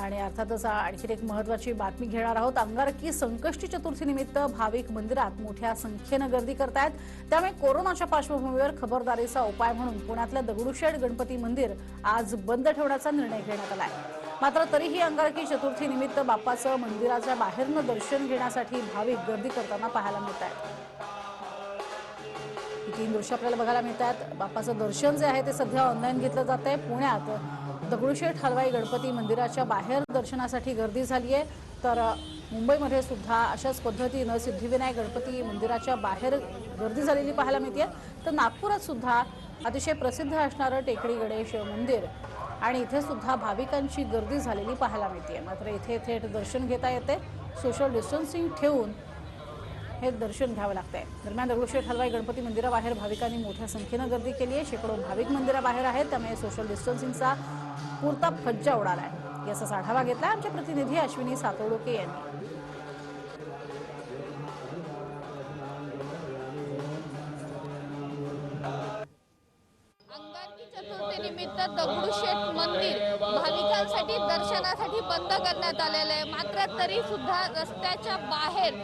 आणि अर्थातच आणखी एक महत्वाची बातमी घेणार आहोत. अंगारकी संकष्टी चतुर्थी निमित्त भाविक मंदिरात मोठ्या संख्येनं गर्दी करतायत. त्यामुळे कोरोनाच्या पार्श्वभूमीवर खबरदारीचा उपाय म्हणून पुण्यातलं दगडूशेठ गणपती मंदिर आज बंद ठेवण्याचा निर्णय घेण्यात आला आहे मात्र तरीही अंगारकी चतुर्थी निमित्त बाप्पाचं मंदिराच्या बाहेरनं दर्शन घेण्यासाठी भाविक गर्दी करताना पाहायला मिळत आहेत तीन दृश्य आपल्याला बघायला मिळतात बाप्पाचं दर्शन जे आहे ते सध्या ऑनलाईन घेतलं जात आहे पुण्यात दगडूशेठ हलवाई गणपती मंदिराच्या बाहेर दर्शनासाठी गर्दी झाली आहे तर मुंबईमध्ये सुद्धा अशाच पद्धतीनं सिद्धिविनायक गणपती मंदिराच्या बाहेर गर्दी झालेली पाहायला मिळते तर नागपुरात सुद्धा अतिशय प्रसिद्ध असणारं टेकडी गणेश मंदिर आणि इथे सुद्धा भाविकांची गर्दी झालेली पाहायला मिळते मात्र इथे थेट दर्शन घेता येते. सोशल डिस्टन्सिंग ठेवून हे दर्शन घ्यावं लागतंय. दरम्यान दगडूशेठ हलवाई गणपती मंदिराबाहेर भाविकांनी मोठ्या संख्येनं गर्दी केली आहे शेकडो भाविक मंदिराबाहेर आहेत. त्यामुळे सोशल डिस्टन्सिंगचा पुरता फज्जा उडालाय. याचाच आढावा घेतला आमचे प्रतिनिधी अश्विनी सातोडोके यांनी. चतुर्थी निमित्त दगडूशेठ मंदिर भाविकांसाठी दर्शनासाठी बंद करण्यात आलेलं आहे. मात्र तरी सुद्धा रस्त्याच्या बाहेर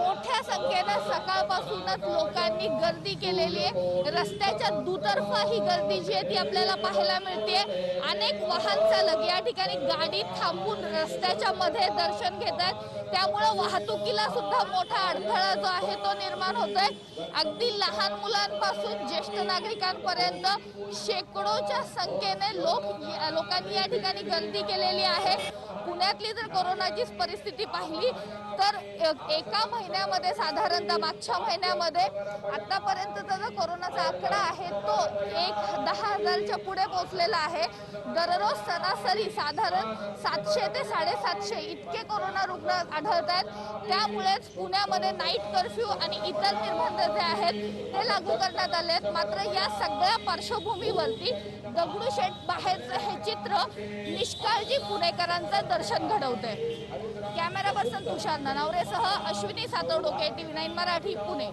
मोठ्या संख्येनं सकाळपासूनच लोकांनी गर्दी केलेली आहे. रस्त्याच्या दुतर्फा ही गर्दी जी आहे ती आपल्याला पाहायला मिळते. अनेक वाहन चालक या ठिकाणी गाडी थांबून रस्त्याच्या मध्ये दर्शन घेत आहेत. त्यामुळं वाहतुकीला सुद्धा मोठा अडथळा जो आहे तो निर्माण होतोय. अगदी लहान मुलांपासून ज्येष्ठ नागरिकांपर्यंत शेकडोच्या संख्येने लोक लोकांनी या ठिकाणी गर्दी केलेली आहे. पुण्यातली जर कोरोनाची परिस्थिती पाहिली तर एका एका महिन्यामध्ये साधारणतः मागच्या महिन्यामध्ये आतापर्यंतचा जो कोरोनाचा आकडा आहे तो एक दहा हजारच्या पुढे पोहोचलेला आहे. दररोज सरासरी साधारण सातशे ते साडेसातशे इतके कोरोना रुग्ण आढळत आहेत. त्यामुळेच पुण्यामध्ये नाईट कर्फ्यू आणि इतर निर्बंध जे आहेत ते लागू करण्यात आले आहेत. मात्र या सगळ्या पार्श्वभूमीवरती दगडूशेठ बाहेरचं हे चित्र निष्काळजी पुणेकरांचं दर्शन घडवते कॅमेरा पर्सन तुषार ननावरेसह अश्विनी सातवडोके टीव्ही नाईन मराठी पुणे.